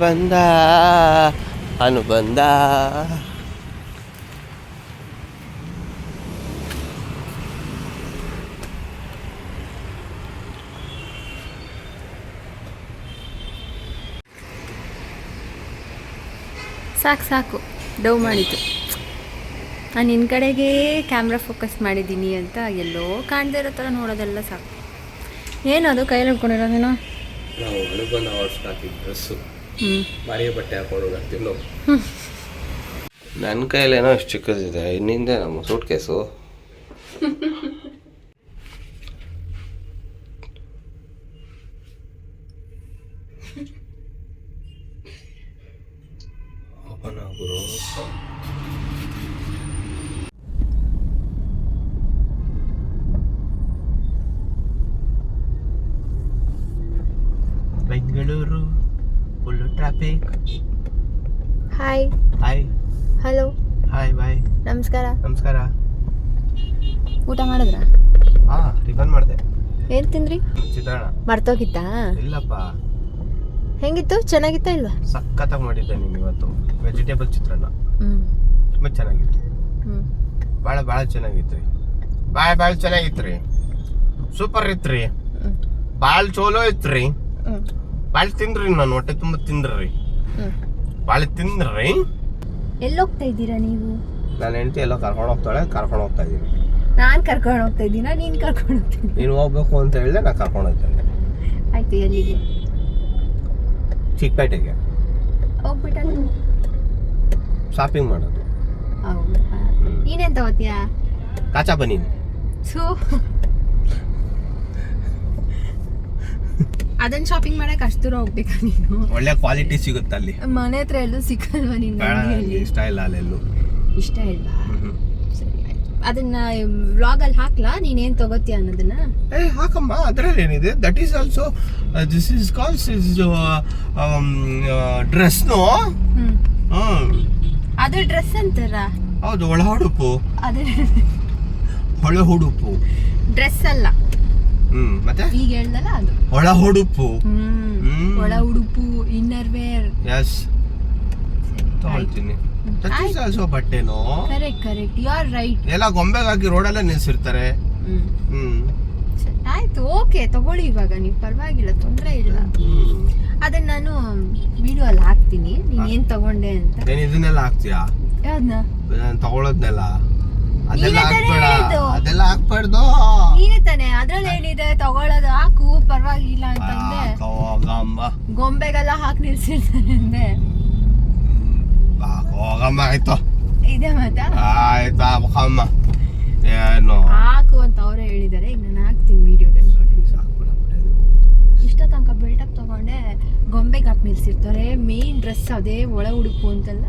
ಬಂದ ಅನುಬಂಧ. ಸಾಕು ಸಾಕು. ಡವ್ ಮಾಡಿತು ನಾನು ನಿನ್ನ ಕಡೆಗೆ ಕ್ಯಾಮ್ರಾ ಫೋಕಸ್ ಮಾಡಿದ್ದೀನಿ ಅಂತ ಎಲ್ಲೋ ಕಾಣದೇ ಇರೋ ಥರ ನೋಡೋದೆಲ್ಲ ಸಾಕು. ಏನದು ಕೈಯಲ್ಲಿ ಹಿಡ್ಕೊಂಡಿರೋದೇನೋ ಅನುಬಂಧ ಡ್ರೆಸ್ಸು ಮಾರಿಯ ಬಟ್ಟೆ ಹಾಕೊಂಡು ಹೋಗ್ತೀನಿ ನಾವು ನನ್ನ ಕೈಯಲ್ಲೇನೋ ಇಷ್ಟು ಚಿಕ್ಕದಿದೆ. ಇನ್ನಿಂದೆ ನಮ್ಮ suitcase traffic hi hi hello hi bye ನಮಸ್ಕಾರ. ನಮಸ್ಕಾರ. ಊಟ ಮಾಡಿದ್ರ? ಹಾ ಟಿಫನ್ ಮಾಡಿದೆ. ಏನು ತಿಂದ್ರಿ? ಚಿತ್ರಾನ್ನ. ಮರ್ತೋಗಿತ್ತಾ? ಇಲ್ಲಪ್ಪ. ಹೆಂಗಿತ್ತು? ಚೆನ್ನಾಗಿತ್ತ ಇಲ್ವಾ? ಸಖತ್ತಾಗಿ ಮಾಡಿದ್ದೆ ನೀನು ಇವತ್ತು. ವೆಜಿಟೇಬಲ್ ಚಿತ್ರಾನ್ನ. ತುಂಬ ಚೆನ್ನಾಗಿತ್ತು. ಭಾಳ ಭಾಳ ಚೆನ್ನಾಗಿತ್ತು ರೀ. ಭಾಳ ಭಾಳ ಚೆನ್ನಾಗಿತ್ತು ರೀ. ಸೂಪರ್ ಇತ್ತು ರೀ. ಭಾಳ ಚೋಲೋ ಇತ್ತು ರೀ. ಭಾಳ ತಿಂದ್ರಿ ನಾನು ಹೊಟ್ಟೆ ತುಂಬ ತಿಂದ್ರಿ. ಬಾಳೆ ತಿಂದ್ರಿ. ತಿಂದ್ರಿ ಎಲ್ಲೋಗ್ತಾ ಇದ್ದೀರಾ ನೀವು? ನಾನು ಹೆಂಡತಿ ಎಲ್ಲ ಕರ್ಕೊಂಡು ಹೋಗ್ತಾಳೆ ಕರ್ಕೊಂಡು ಹೋಗ್ತಾ ಇದ್ದೀನಿ. ನಾನು ಕರ್ಕೊಂಡು ಹೋಗ್ತಾ ಇದ್ದೀನಾ ನೀನು ಕರ್ಕೊಂಡು ಹೋಗ್ತೀನಿ ನೀನು ಹೋಗ್ಬೇಕು ಅಂತ ಹೇಳಿದೆ ನಾನು ಕರ್ಕೊಂಡು ಹೋಗ್ತೇನೆ ಆಯ್ತು ಎಲ್ಲಿಗೆ? ಚಿಕ್ಕಪೇಟೆಗೆ. ಹೋಗ್ಬಿಟ್ಟು ಶಾಪಿಂಗ್ ಮಾಡೋದು. ಹೌದಾ? ನೀನೆಂತ ತಗೋತೀಯಾ ಕಾಚಾ ಬನ್ನಿ. ಸೊ ಅದನ್ನ ಶಾಪಿಂಗ್ ಮಾಡಕ್ ಅಷ್ಟು ದೂರ ಹೋಗ್ಬೇಕಾ ನೀನು? ಒಳ್ಳೆ ಕ್ವಾಲಿಟಿ ಸಿಗುತ್ತೆ ಅಲ್ಲಿ. ಮನೆ ಹತ್ರ ಎಲ್ಲೂ ಸಿಕ್ಕಲ್ವಾ ನಿನ್ನ ಅಂಗಡಿಯಲ್ಲಿ? ಇಷ್ಟ ಇಲ್ಲ ಅಲ್ಲೆಲ್ಲೂ ಇಷ್ಟ ಇಲ್ಲ? ಸರಿ ಆಯ್ತು. ಅದನ್ನ ವ್ಲಾಗಲ್ಲಿ ಹಾಕ್ಲಾ? ನೀನೇನ್ ತಗೋತೀಯ ಅನ್ನೋದನ್ನ? ಏ ಹಾಕಮ್ಮ. ಅದ್ರಲ್ಲಿ ಏನಿದೆ? That is also this is calls is ಡ್ರೆಸ್ನು hmm. ಅದು ಡ್ರೆಸ್ ಅಂತಾರ? ಹೌದು ಒಳ ಹುಡುಪು ಅದು. ಒಳ ಉಡುಪು ಡ್ರೆಸ್ ಅಲ್ಲ. ಹ್ಮ್. ಮತ್ತೆ? ಈಗ ಹೇಳ್ದಲ್ಲ ಅದು. ಒಳ ಉಡುಪು. ಹ್ಮ್. ಒಳ ಉಡುಪು ಇನ್ನರ್ ವೇರ್ ಎಸ್ ತಗೊಳ್ತೀನಿ. That ಬಟ್ಟೆನೋ? Correct correct you are right ಎಲ್ಲ ಗೊಂಬೆಗಾಗಿ ರೋಡಲ್ಲೇ ನಿಲ್ಸಿರ್ತಾರೆ. ಹ್ಮ್. ಆಯ್ತು. ಓಕೆ ತಗೊಳ್ಳಿ ಇವಾಗ. ನೀವು ಪರವಾಗಿಲ್ಲ ತೊಂದರೆ ಇಲ್ಲ. ಅದನ್ನ ನಾನು ವಿಡಿಯೋ ಅಲ್ಲಿ ಹಾಕ್ತೀನಿ. ನೀನ್ ಏನ್ ತಗೊಂಡೆ ಅಂತ. ಇದನ್ನೆಲ್ಲ ಹಾಕ್ತೀಯಾ? ಯಾವ್ದನ್ನ ನಾನು ತಗೊಳ್ಳೋದ್ನೆಲ್ಲ ಅದೆಲ್ಲ ನೀನೇ ತಾನೇ ಹಾಕ್ಬೇಡ. ಹೇಳಿದ್ದು. ಅದೆಲ್ಲ ಹಾಕ್ಬಾರ್ದು. ನೀನೇ ತಾನೆ ಅದ್ರಲ್ಲಿ ಏನಿದೆ ತಗೊಳ್ಳೋದು ಹಾಕು ಪರವಾಗಿಲ್ಲ ಅಂತಂದೆ ಗೊಂಬೆಗೆಲ್ಲ ಹಾಕಿ ನಿಲ್ಸಿರ್ತಾರೆ ಅಂದೆ. ಹೋಗಮ್ಮ ಆಯ್ತು. ಇದೆ ಮಾತಾ? ಆಯ್ತು ಹಾಕಮ್ಮ ಏನು? ಹಾಕು ಅಂತ ಅವರೇ ಹೇಳಿದ್ದಾರೆ. ಈಗ ನಾನು ಹಾಕ್ತೀನಿ ವಿಡಿಯೋದಲ್ಲಿ. ಇಷ್ಟ ತನಕ ಬಿಲ್ಡಪ್ ತಗೊಂಡೆ. ಗೊಂಬೆಗೆ ಹಾಕಿ ನಿಲ್ಸಿರ್ತಾರೆ. ಮೇನ್ ಡ್ರೆಸ್ ಅದೇ ಒಳ ಉಡುಪು ಅಂತಲ್ಲ.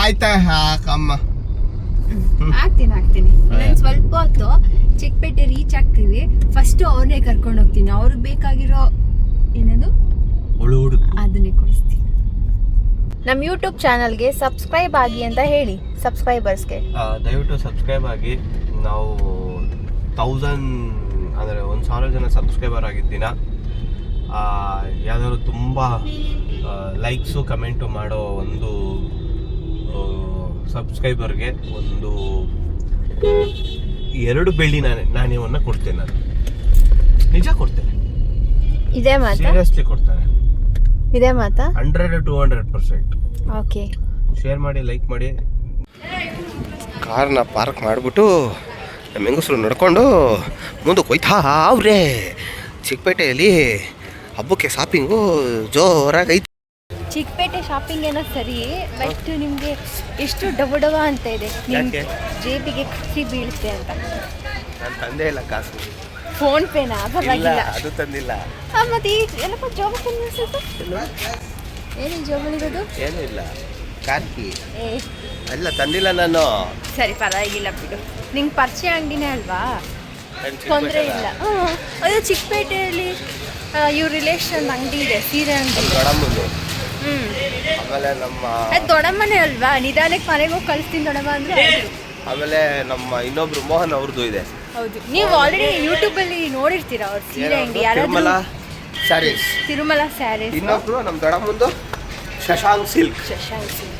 ಆಯ್ತಾ ಹಾಕಮ್ಮ ಹಾಕ್ತೀನಿ ಆಗ್ತೀನಿ ನಾನು ಸ್ವಲ್ಪ ಹೊತ್ತು ಚಿಕ್ಕಪೇಟೆ ರೀಚ್ ಆಗ್ತೀವಿ. ಫಸ್ಟ್ ಅವ್ರನ್ನೇ ಕರ್ಕೊಂಡು ಹೋಗ್ತೀನಿ. ಅವ್ರಿಗೆ ಬೇಕಾಗಿರೋ ಏನದು? ಅದನ್ನೇ ಕೊಡಿಸ್ತೀನಿ. ನಮ್ಮ ಯೂಟ್ಯೂಬ್ ಚಾನಲ್ಗೆ ಸಬ್ಸ್ಕ್ರೈಬ್ ಆಗಿ ಅಂತ ಹೇಳಿ ಸಬ್ಸ್ಕ್ರೈಬರ್ಸ್ಗೆ. ಆ, ದಯವಿಟ್ಟು ಸಬ್ಸ್ಕ್ರೈಬ್ ಆಗಿ. ನಾವು ತೌಸಂಡ್ ಅಂದರೆ ಒಂದು ಸಾವಿರ ಜನ ಸಬ್ಸ್ಕ್ರೈಬರ್ ಆಗಿದ್ದೀನ. ಯಾವ್ದಾದ್ರು ತುಂಬ ಲೈಕ್ಸು ಕಮೆಂಟು ಮಾಡೋ ಒಂದು ಸಬ್ಸ್ಕ್ರೈಬರ್ಗೆ ಒಂದು ಎರಡು ಬೆಳ್ಳಿ ನಾಣೆ ನಾಣ್ಯವನ್ನು ಕೊಡ್ತೇನೆ ನಾನು. ನಿಜ ಕೊಡ್ತೇನೆ. ಇದೇ ಮಾತಾ? ಸೀರಿಯಸ್ಲಿ ಕೊಡ್ತಾರೆ ಇದೇ ಮಾತಾ? Hundred to hundred percent okay share ಮಾಡಿ ಲೈಕ್ ಮಾಡಿ. ಕಾರ್ನ ಪಾರ್ಕ್ ಮಾಡಿಬಿಟ್ಟು ನಮ್ಮ ಹೆಂಗಸರು ನಡ್ಕೊಂಡು ಮುಂದಕ್ಕೆ ಹೋಯ್ತಾ ಅವ್ರೆ. ಚಿಕ್ಕಪೇಟೆಯಲ್ಲಿ ಹಬ್ಬಕ್ಕೆ ಶಾಪಿಂಗು ಜೋರಾಗಿ ಐತಿ ಚಿಕ್ಕಪೇಟೆ ಶಾಪಿಂಗ್ ಏನೋ ಸರಿ ಬಟ್ ನಿಮಗೆ ಎಷ್ಟು ಡಬ ಡಬ ಅಂತ ಇದೆ. ನಿಮ್ ಯಾಕೆ? ಜೇಬಿಗೆ ಕಚ್ಚಿ ಬೀಳುತ್ತೆ ಅಂತ. ನಾನು ತಂದೆ ಇಲ್ಲ ಕಾಸು. ಫೋನ್ ಪೇನಾ ಪರವಾಗಿಲ್ಲ ಅದು ತಂದಿಲ್ಲ. ಹಾಂ ಮತ್ತೆ ಈ ಎಲ್ಲಪ್ಪ ಜೋಬಲ್ಲಿ ನಿಲ್ಸಿದ್ದು ಏನು ಜೋಬಲ್ಲಿರೋದು ಏನೂ ಇಲ್ಲ ಕಾರ್ಕಿ. ಅಲ್ಲ ತಂದಿಲ್ಲ ನಾನು. ಸರಿ ಪರವಾಗಿಲ್ಲ ಬಿಡು. ನಿಂಗೆ ಪರಿಚಯ ಅಂಗಡಿನೇ ಅಲ್ವಾ? ತೊಂದರೆ. ಇಲ್ಲ. ಅದು ಚಿಕ್ಕಪೇಟೆಯಲ್ಲಿ ಇವ್ರ ರಿಲೇಷನ್ ಅಂಗಡಿ ಇದೆ ಸೀರೆ ಅಂಗಡಿ ಆಮೇಲೆ ನಮ್ಮ ಅದು ದೊಡ್ಡಮ್ಮನೇ ಅಲ್ವಾ? ನಿಧಾನಕ್ಕೆ ಮನೆಗೆ ಹೋಗಿ ಕಳಿಸ್ತೀನಿ ದೊಡಮ್ಮ ಅಂದರೆ ಆಮೇಲೆ ನಮ್ಮ ಇನ್ನೊಬ್ರು ಮೋಹನ್ ಅವ್ರದ್ದು ಇದೆ. ಹೌದು. ನೀವು ಆಲ್ರೆಡಿ ಯೂಟ್ಯೂಬಲ್ಲಿ ನೋಡಿರ್ತೀರಾ ಅವ್ರ ಸೀರೆ ಅಂಗಡಿ? ತಿರುಮಲ ಸ್ಯಾರೀಸ್ ತಿರುಮಲ ಸ್ಯಾರೀಸ್ ಇನ್ನೊಬ್ರು ನಮ್ಮ ದೊಡ್ಡಮ್ಮಂದು Shashank silk. Shashank silk.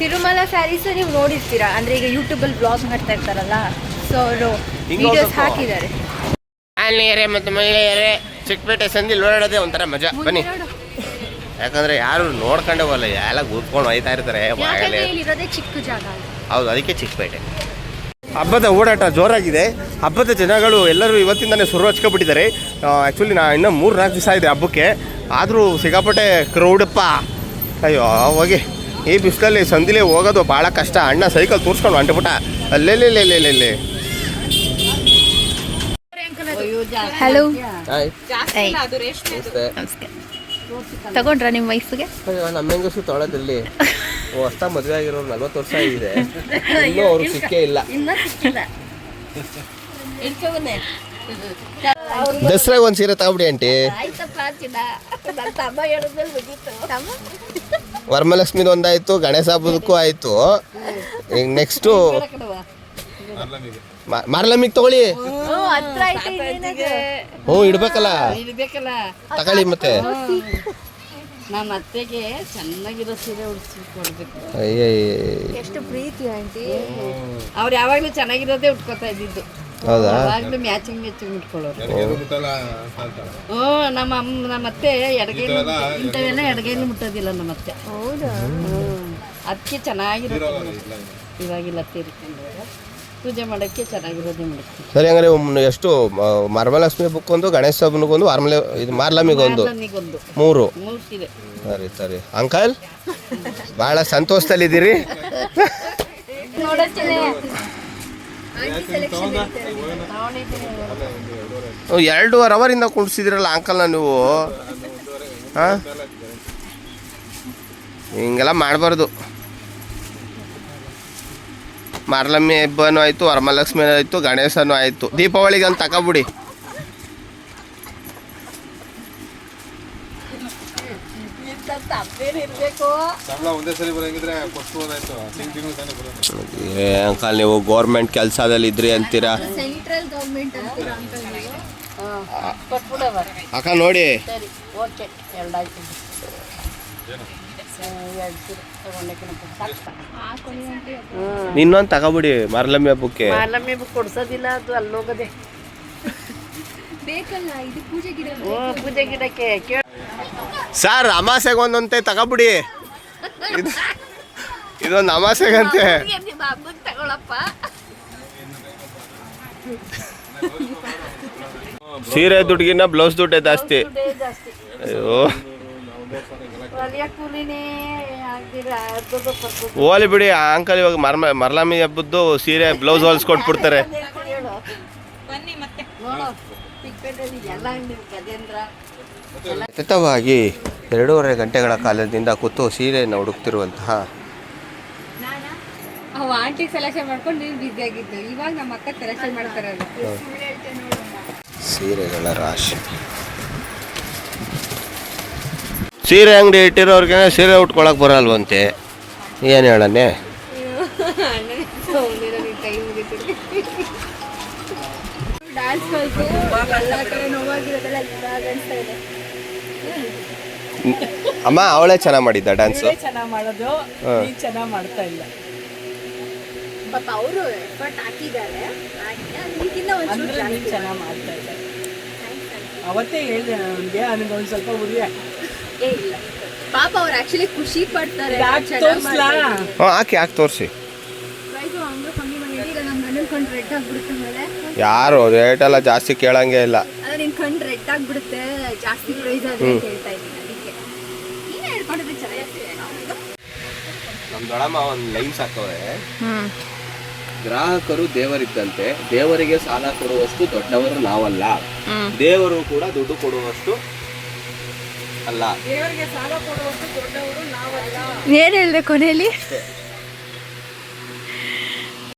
Tirumala sarees ನೀವು ನೋಡಿರ್ತೀರಾ? ಅಂದ್ರೆ ಈಗ ಯೂಟ್ಯೂಬಲ್ಲಿ ಬ್ಲಾಗ್ ಮಾಡ್ತಾ ಇರ್ತಾರಲ್ಲ ಸೊ ಅವರು ಹಿಂಗ್ ವಿಡಿಯೋಸ್ ನೋಡ್ಬೇಕು. ಹಾಕಿದ್ದಾರೆ. ಆನ್ಲೀಯರೇ ಮತ್ತು ಮಹಿಳೆಯರೇ ಚಿಕ್ಕಪೇಟೆ ಸಂದಿ ಓಡಾಡೋದೇ ಒಂಥರ ಮಜಾ. ಬನ್ನಿ. ಯಾಕಂದ್ರೆ ಯಾರು ನೋಡ್ಕೊಂಡೇ ಹೋಗಲ್ಲ ಎಲ್ಲ ಕೂತ್ಕೊಂಡು ಹೋಯ್ತಾ ಇರ್ತಾರೆ ಯಾಕಂದ್ರೆ ಇಲ್ಲಿರೋದೇ ಚಿಕ್ಕ ಜಾಗ ಹೌದು ಅದಕ್ಕೆ ಚಿಕ್ಕಪೇಟೆ. ಹಬ್ಬದ ಓಡಾಟ ಜೋರಾಗಿದೆ. ಹಬ್ಬದ ಜನಗಳು ಎಲ್ಲರೂ ಇವತ್ತಿಂದನೇ ಶುರು ಹಚ್ಕೊಬಿಟ್ಟಿದ್ದಾರೆ ಆ್ಯಕ್ಚುಲಿ ನಾ ಇನ್ನೂ ಮೂರು ನಾಲ್ಕು ದಿವಸ ಇದೆ ಹಬ್ಬಕ್ಕೆ. ಆದರೂ ಸಿಗಾಪಟ್ಟೆ ಕ್ರೌಡಪ್ಪ ಅಯ್ಯೋ ಹೋಗಿ ಈ ಬಿಸಿಲಲ್ಲಿ ಸಂದಿಲೆ ಹೋಗೋದು ಭಾಳ ಕಷ್ಟ. ಅಣ್ಣ ಸೈಕಲ್ ತೋರಿಸ್ಕೊಂಡು ಅಂಟುಬಿಟ್ಟ ಅಲ್ಲೇ ಹಲೋ ಹಾಯ್ ತಗೊಂಡ್ರ ನಿಮ್ಮ ವಯಸ್ಸಿಗೆ? ನಮ್ಮ ಹೆಂಗಸು ತೊಳದಲ್ಲಿ. ಹೊಸ ಮದುವೆ ಆಗಿರೋರು ನಲ್ವತ್ತು ವರ್ಷ ಆಗಿದೆ. ಇನ್ನೂ ಅವ್ರು ಸಿಕ್ಕೇ ಇಲ್ಲ. ದಸರಾಗ ಒಂದು ಸೀರೆ ತಗೊಬಿಡಿ ಆಂಟಿ. ವರಮಲಕ್ಷ್ಮಿದ ಒಂದಾಯ್ತು ಗಣೇಶ ಹಬ್ಬದಕ್ಕೂ ಆಯ್ತು. ಈಗ ನೆಕ್ಸ್ಟು ಮಾರ್ಲಮ್ಮಿಗೆ ತಗೊಳ್ಳಿ. ಹ್ಞೂ ಇಡ್ಬೇಕಲ್ಲ. ಇಡ್ಬೇಕಲ್ಲ. ತಗೊಳ್ಳಿ ಮತ್ತೆ. ನಮ್ಮ ಅತ್ತೆಗೆ ಚೆನ್ನಾಗಿರೋ ಸೀರೆ ಉಡ್ಸಿ ಕೊಡ್ಬೇಕು. ಎಷ್ಟು ಪ್ರೀತಿ ಆಂಟಿ ಅವ್ರು ಯಾವಾಗ್ಲೂ ಚೆನ್ನಾಗಿರೋದೇ ಉಟ್ಕೋತಾ ಇದ್ದಿದ್ದು ಹೌದಾ ಯಾವಾಗ್ಲೂ ಮ್ಯಾಚಿಂಗ್ ಮ್ಯಾಚಿಂಗ್ ಉಟ್ಕೊಳ್ಳೋರು ಹ್ಞೂ ನಮ್ಮ ಅಮ್ಮ ನಮ್ಮ ಅತ್ತೆ ಎಡಗೈಲಿ ಇಂಥವೆಲ್ಲ ಎಡಗೈಲಿ ಮುಟ್ಟೋದಿಲ್ಲ ನಮ್ಮ ಅತ್ತೆ ಹೌದಾ ಅದಕ್ಕೆ ಚೆನ್ನಾಗಿರುತ್ತೆ ಇವಾಗಿಲ್ಲ ತೀರ್ಕೊಂಡವ್ರು ಪೂಜೆ ಮಾಡೋಕ್ಕೆ ಚೆನ್ನಾಗಿರೋದೇ ಮಾಡ್ತೀವಿ. ಸರಿ ಹಂಗಾರೆ ಒಮ್ಮೆ ಎಷ್ಟು ಮ- ವರಮಹಾಲಕ್ಷ್ಮಿ ಬುಕ್ ಒಂದು ಗಣೇಶ ಹಬ್ಬನಿಗೊಂದು ವಾರಮಲೆ ಇದು ಮಾರ್ಲಮ್ಮಿಗೊಂದು. ನನಗೊಂದು ಮೂರು. ಸರಿ. ಸರಿ ಅಂಕಲ್ ಭಾಳ ಸಂತೋಷದಲ್ಲಿದ್ದೀರಿ. ನೀವು ಎರಡೂವರೆ ಅವರಿಂದ ಕುಣಿಸಿದಿರಲ್ಲ ಅಂಕಲ್ನ ನೀವು? ಹಾಂ ಹಿಂಗೆಲ್ಲ ಮಾಡಬಾರ್ದು. ಮಾರ್ಲಮ್ಮಿ ಹಬ್ಬನೂ ಆಯಿತು ವರಮಹಾಲಕ್ಷ್ಮಿ ಆಯಿತು ಗಣೇಶನೂ ಆಯಿತು. ದೀಪಾವಳಿಗೆ ಅಂತ ತಗೊಬಿಡಿ. ಅಂಕಲ್ ನೀವು ಗೌರ್ಮೆಂಟ್ ಕೆಲಸದಲ್ಲಿ ಇದ್ರಿ ಅಂತೀರಾ? ಅಕ್ಕ ನೋಡಿ. ಸರಿ ತಗೋಬಿಡಿ ಮಾರ್ಲಮ್ಯ ಬುಕ್ಕೆ ಮಾರ್ಲಮ್ಯ ಬುಕ್ ಕೊಡ್ಸೋದಿಲ್ಲ ಅದು ಅಲ್ಲೋಗದೆ ಪೂಜೆ ಗಿಡಕ್ಕೆ ಸರ್ ಅಮಾಸೆಗೆ ಒಂದೊಂತೆ ತಗೋಬಿಡಿ. ಇದು ಇದೊಂದು ಅಮಾಸೆಗಂತೆ. ಸೀರೆ ದುಡ್ಡಿಗಿನ್ನ ಬ್ಲೌಸ್ ದುಡ್ಡೆ ಜಾಸ್ತಿ. ದುಡ್ಡೇ ಜಾಸ್ತಿ. ಅಯ್ಯೋ. ಹೋಲಿ ಬಿಡಿ ಆ ಅಂಕಲ್ ಇವಾಗ ಮರ್ಮ ಮರ್ಲಾಮಿ ಹಬ್ಬದ್ದು ಸೀರೆ ಬ್ಲೌಸ್ ಹೊಲ್ಸ್ಕೊಟ್ಬಿಡ್ತಾರೆ. ಸತತವಾಗಿ ಎರಡೂವರೆ ಗಂಟೆಗಳ ಕಾಲದಿಂದ ಕೂತು ಸೀರೆಯನ್ನು ಹುಡುಕ್ತಿರುವಂತಹ ಸೀರೆಗಳ ಆಂಟಿ ಸೆಲೆಕ್ಷನ್ ಮಾಡ್ಕೊಂಡು ನೀವು ಬಿಸಿ ಆಗಿದ್ದು ಇವಾಗ ನಮ್ಮ ಅಕ್ಕ ಸೆಲೆಕ್ಷನ್ ಮಾಡ್ತಾರೆ ಸೀರೆಗಳ ರಾಶಿ ಸೀರೆ ಅಂಗಡಿ ಇಟ್ಟಿರೋರ್ಗೆ ಸೀರೆ ಉಟ್ಕೊಳಕ್ ಬರಲ್ವಂತೆ. ಏನು ಹೇಳನೆ ಅಮ್ಮ ಅವಳೇ ಚೆನ್ನಾಗಿ ಮಾಡಿದ್ದ ಡ್ಯಾನ್ಸ್ ಚೆನ್ನಾಗಿ ಮಾಡೋದು ಚೆನ್ನಾಗಿ ಮಾಡ್ತಾ ಇಲ್ಲ. ಪಾಪ ಅವರು ಎಫರ್ಟ್ ಹಾಕಿದ್ದಾರೆ. ಚೆನ್ನಾಗಿ ಮಾಡ್ತಾ ಅವತ್ತೇ ಹೇಳಿದೆ ನನಗೆ ನನಗೆ ಒಂದು ಸ್ವಲ್ಪ ಉರಿಯ ಏ ಇಲ್ಲ. ಪಾಪ ಅವ್ರು ಆಕ್ಚುಲಿ ಖುಷಿ ಪಡ್ತಾರೆ. ಹಾಕಿ ಹಾಕಿ ತೋರಿಸಿ? ಯಾರು ರೇಟ್ ಎಲ್ಲ ಮಾಡಿದ್ರೆ ನಮ್ಮ ಕಣ್ಣು ರೆಡ್ ಆಗ್ಬಿಡುತ್ತೆ ಮೇಲೆ ಯಾರು ರೇಟೆಲ್ಲ ಜಾಸ್ತಿ ಕೇಳಂಗೆ ಇಲ್ಲ. ಅದೇ ನಿನ್ ಕಣ್ಣು ರೆಡ್ ಆಗ್ಬಿಡುತ್ತೆ. ಜಾಸ್ತಿ ಪ್ರೈಸ್ ಆದ್ರೆ ಅಂತ ಹೇಳ್ತಾ ಇದ್ದೀನಿ ಅದಕ್ಕೆ. ನೀನೇ ಹೇಳ್ಕೊಂಡಿದ್ರೆ ಚೆನ್ನಾಗಿರ್ತೀವಿ ನಮ್ಮ ದೊಡಮ್ಮ ಒಂದು ಲೈನ್ ಸಾಕವ್ರೆ ಹ್ಮ್. ಗ್ರಾಹಕರು ದೇವರಿದ್ದಂತೆ ದೇವರಿಗೆ ಸಾಲ ಕೊಡುವಷ್ಟು ದೊಡ್ಡವರು ನಾವಲ್ಲ. ಹ್ಮ್. ದೇವರು ಕೂಡ ದುಡ್ಡು ಕೊಡುವಷ್ಟು ಅಲ್ಲ. ದೇವರಿಗೆ ಸಾಲ ಕೊಡುವಷ್ಟು ದೊಡ್ಡವರು ನಾವಲ್ಲ. ಏನ್ ಹೇಳಿದೆ ಕೊನೆಯಲ್ಲಿ